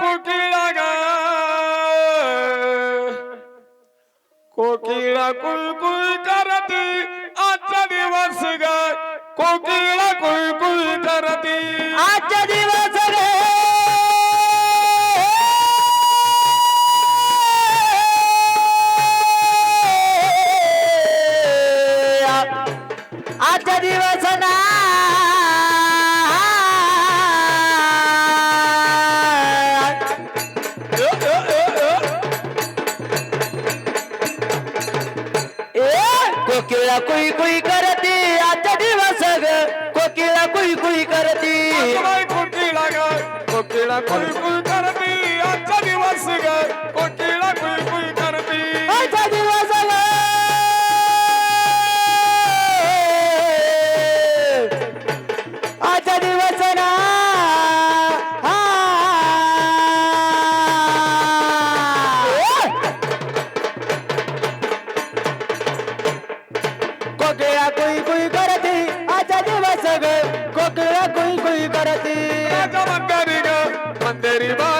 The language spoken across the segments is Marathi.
कोकिळा ग? कोकिळा कुलकुल करती आजचा दिवस ग. कोकिळा कुलकुल करती. आजचा दिवस कोकिळा कुई कुई करती आजचा दिवस ग. कोकिळा कुई कुई करती. कोकिळा कुई कुई करती आजचा दिवस ग. ಮಂದರಿ ಬಾ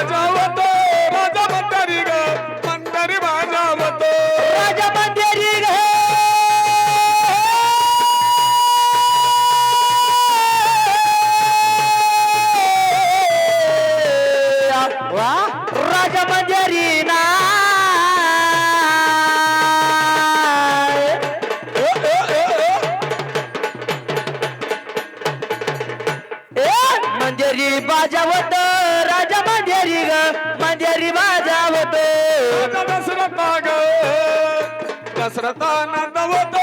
దశరథానందవత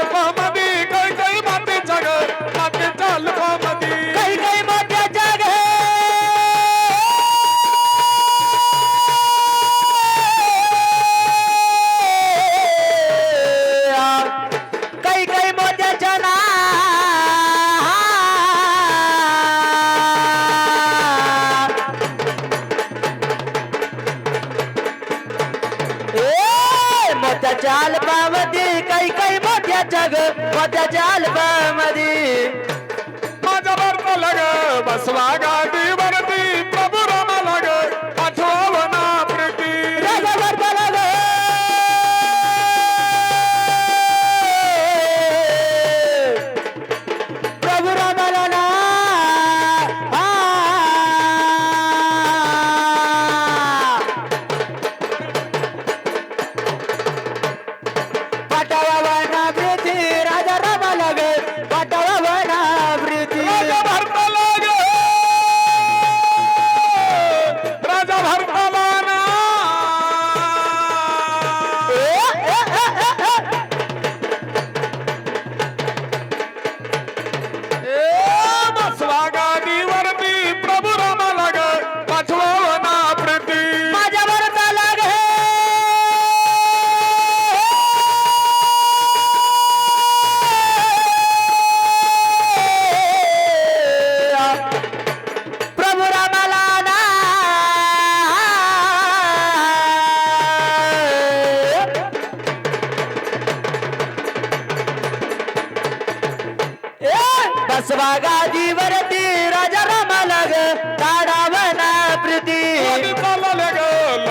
Allah. त्याच्या अल्बमधी माझा बरं लग बसवा गादी बघा जीवरती राजा रामाला ग प्रीती.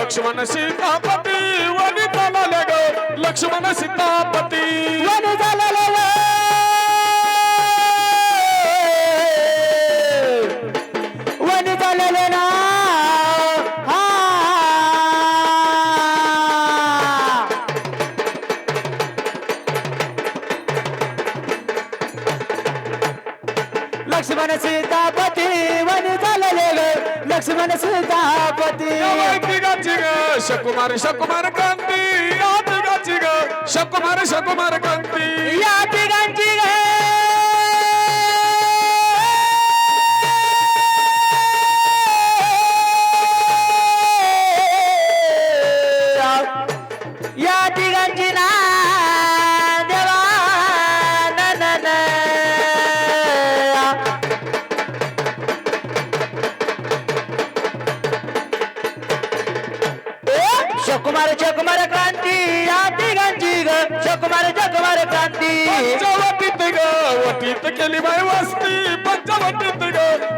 लक्ष्मण सीतापती. वनिताला ग लक्ष्मण सीतापती. वन झाला প্রজাপতি সকুমার সকুমার কান্তি সকুমার সকুমার কান্তি कुमारे जय कुमारे क्रांती। पंचवटीत ग वटीत केली बाय वस्ती पंचवटीत ग.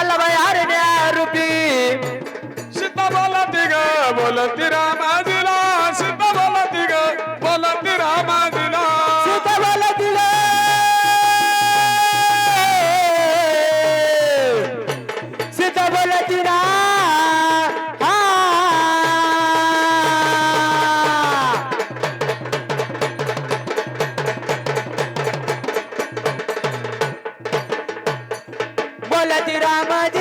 हलवाय हरण्या रूपी. सीता बोलती ग बोलती रामाजी. दौलती रामाजी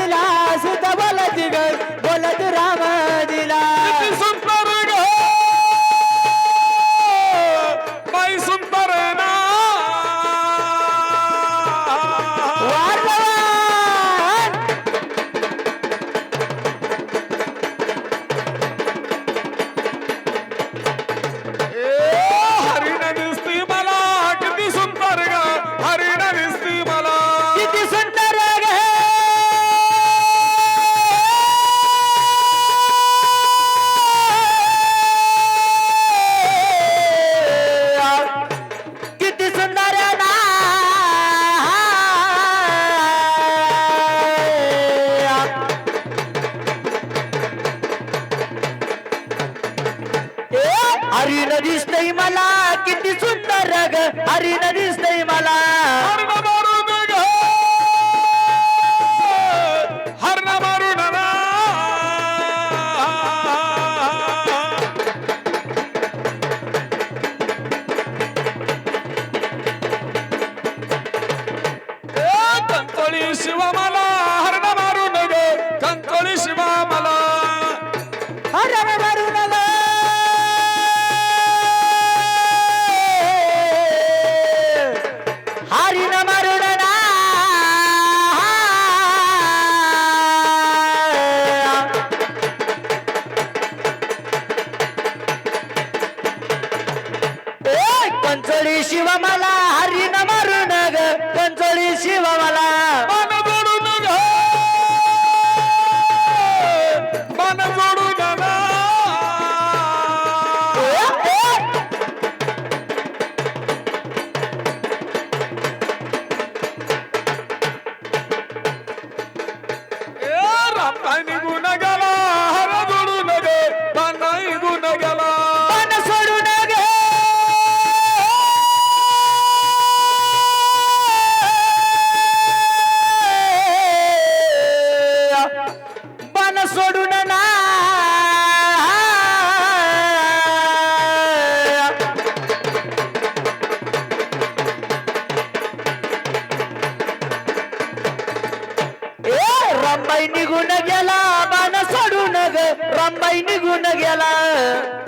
पायी निघून गेला.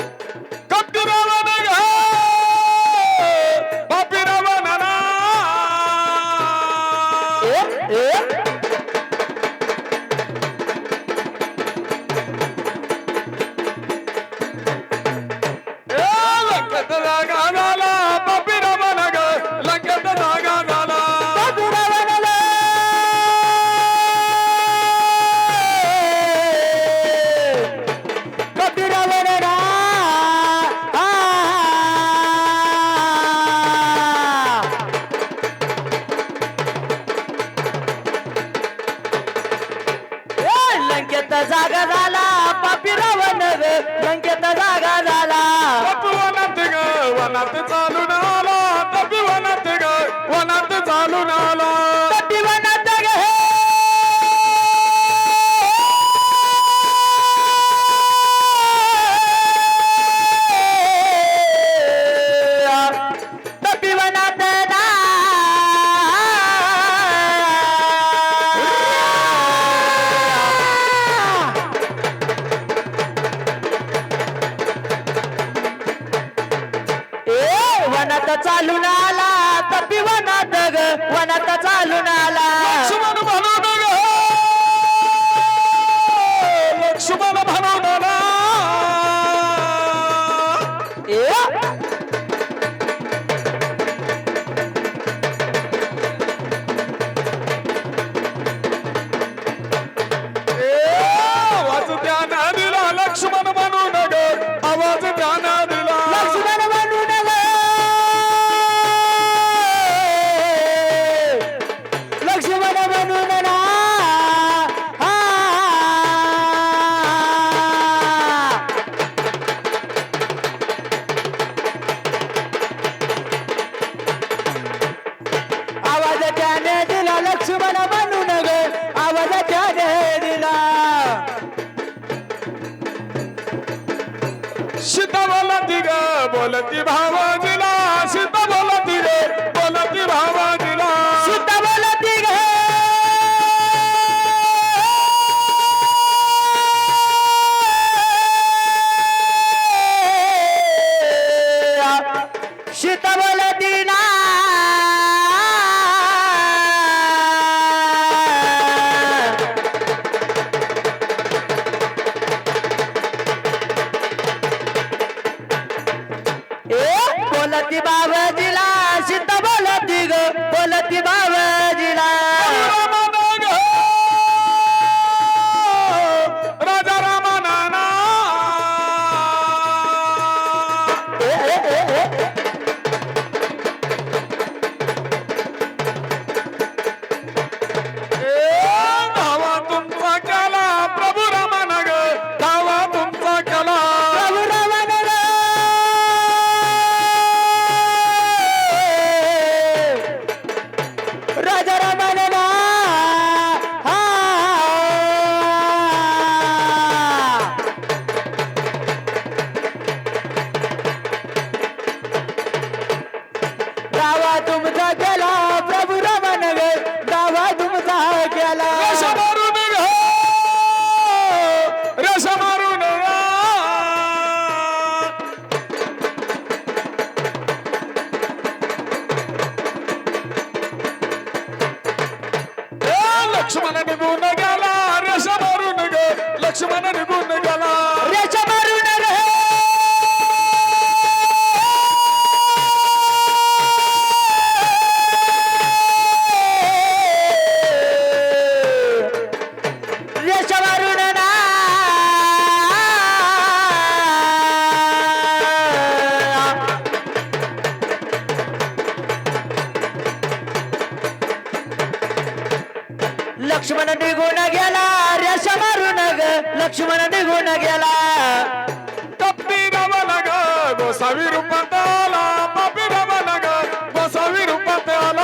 বাবাজি लक्ष्मण निघून गेला रेष मारून गे लक्ष्मण निघून गेला. బసవి రూపతాల మబిరవనగ బసవి రూపతాల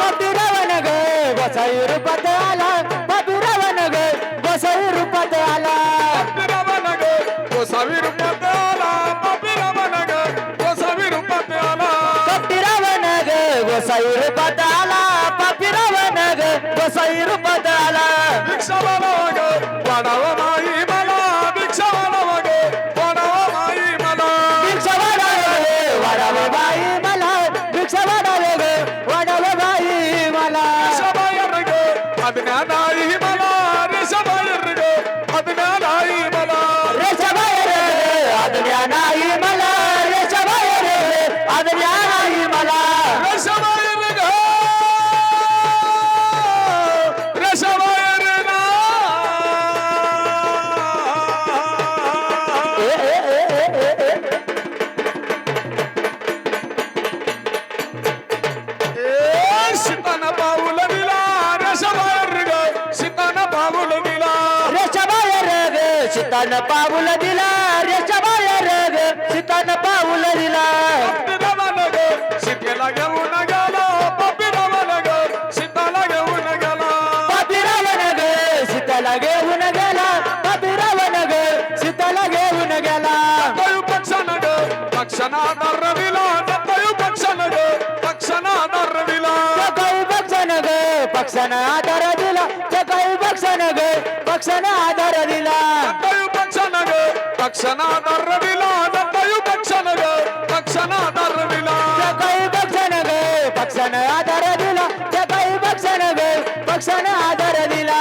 మబిరవనగ బసవి రూపతాల మబిరవనగ బసవి రూపతాల మబిరవనగ బసవి రూపతాల మబిరవనగ బసవి రూపతాల మబిరవనగ బసవి రూపతాల మబిరవనగ బసవి రూపతాల విక్షవనగ పడవనాయి सीतान पाऊल दिला रेषाबाया रग. सीतान पाऊल दिला. सीतेला घेऊन गेला पापिराव नगर. सीताला घेऊन गेला. पापिराव नगर. सीताला घेऊन गेला पापिराव नगर. सीताला घेऊन गेला. तयू पक्ष नगर. पक्षाना आधार दिला तयू पक्ष नगर. पक्षाना आधार दिला तयू पक्ष नगर. पक्षाना आधार दिला तयू पक्ष नगर. ತಕ್ಷಣ ಆಧಾರವಿಲ್ಲ ದತ್ತಯು ಪಕ್ಷನಗ ತಕ್ಷಣ ಆಧಾರವಿಲ್ಲ ದತ್ತಯು ಪಕ್ಷನಗ ತಕ್ಷಣ ಆಧಾರವಿಲ್ಲ ಜಗೈ ಪಕ್ಷನಗ ಪಕ್ಷನ ಆಧಾರವಿಲ್ಲ ಜಗೈ ಪಕ್ಷನಗ ಪಕ್ಷನ ಆಧಾರವಿಲ್ಲ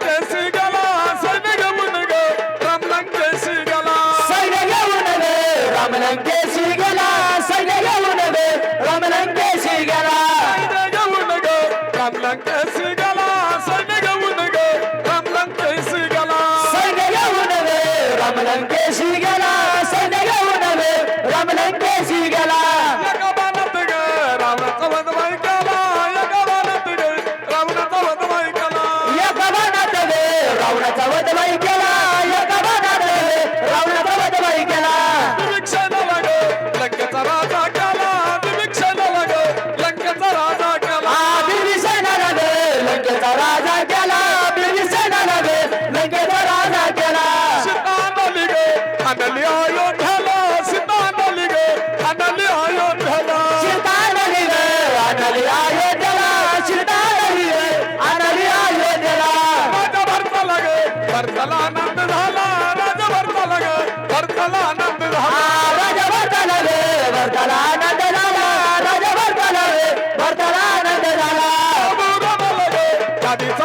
Classic. Di.